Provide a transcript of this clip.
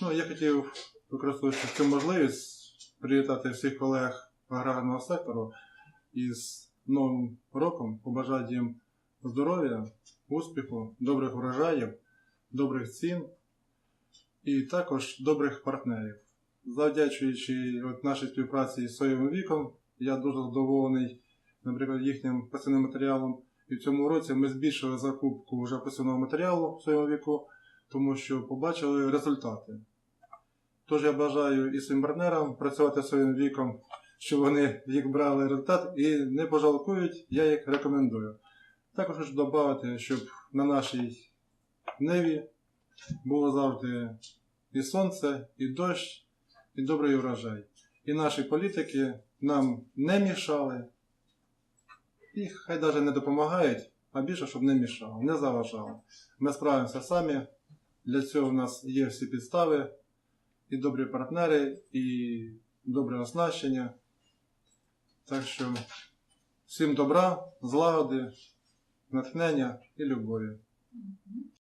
Ну, я хотів, використовуючи цю можливість, привітати всіх колег аграрного сектору із Новим роком, побажати їм здоров'я, успіху, добрих врожаїв, добрих цін і також добрих партнерів. Завдячуючи от нашій співпраці з соєвим віком, я дуже задоволений, наприклад, їхнім пасивним матеріалом. І в цьому році ми збільшили закупку вже пасивного матеріалу в своєму віку, тому що побачили результати. Тож я бажаю і своїм партнерам працювати своїм віком, щоб вони їх брали результат і не пожалкують, я їх рекомендую. Також хочу додати, щоб на нашій ниві було завжди і сонце, і дощ, і добрий урожай. І наші політики нам не мішали, і хай навіть не допомагають, а більше, щоб не мішали, не заважали. Ми справимося самі. Для цього в нас є всі підстави, і добрі партнери, і добре оснащення. Так що всім добра, злагоди, натхнення і любові.